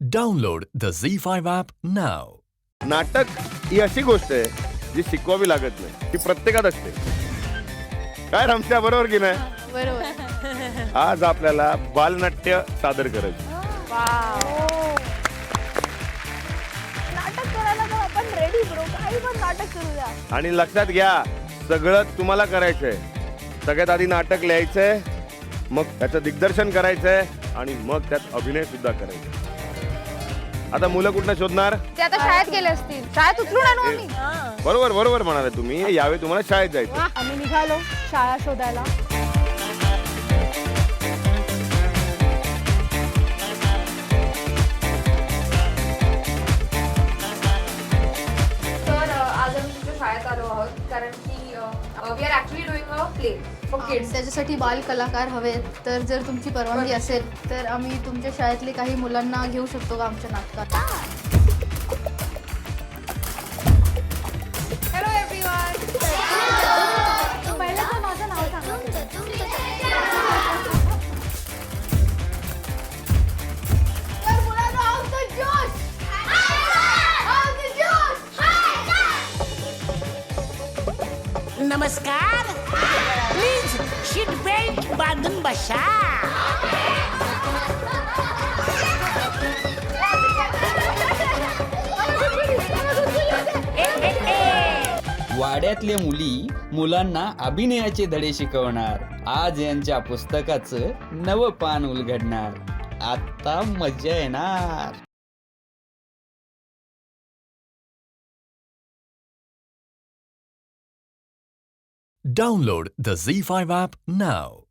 Download the Z5 app now. नाटक ही अशी गोष्ट आहे जी शिकवावी लागत नाही ती प्रत्येकात असते. काय रमत्या बरोबर की नाही? बरोबर. आज आपल्याला बालनाट्य सादर करायचं. नाटक करायला तर आपण रेडी ब्रो काही पण नाटक करूया. आणि लक्षात घ्या सगळं तुम्हाला करायचंय. सगळ्यात आधी नाटक लिहायचंय मग त्याचं दिग्दर्शन करायचंय आणि मग त्यात अभिनय सुद्धा करायचा आता मुलं कुठनं शोधणार? ते आता शाळेत गेले असतील. शाळेत उचलून आणू आम्ही. बरोबर बरोबर म्हणाले तुम्ही. यावेळी तुम्हाला शाळेत जायचं. आम्ही निघालो शाळा शोधायला. तर अ, आज आम्ही तुमच्या शाळेत आलो आहोत. कारण की we are actually play for kids त्याच्यासाठी बाल कलाकार हवेत. तर जर तुमची परवानगी असेल तर आम्ही तुमच्या शाळेतले काही मुलांना घेऊ शकतो का आमच्या नाटकात? हॅलो बेल्ट बांधून बसा वाड्यातल्या मुली मुलांना अभिनयाचे धडे शिकवणार. आज यांच्या पुस्तकाचं नवं पान उलगडणार. आता मजा येणार. Download the Z5 app now.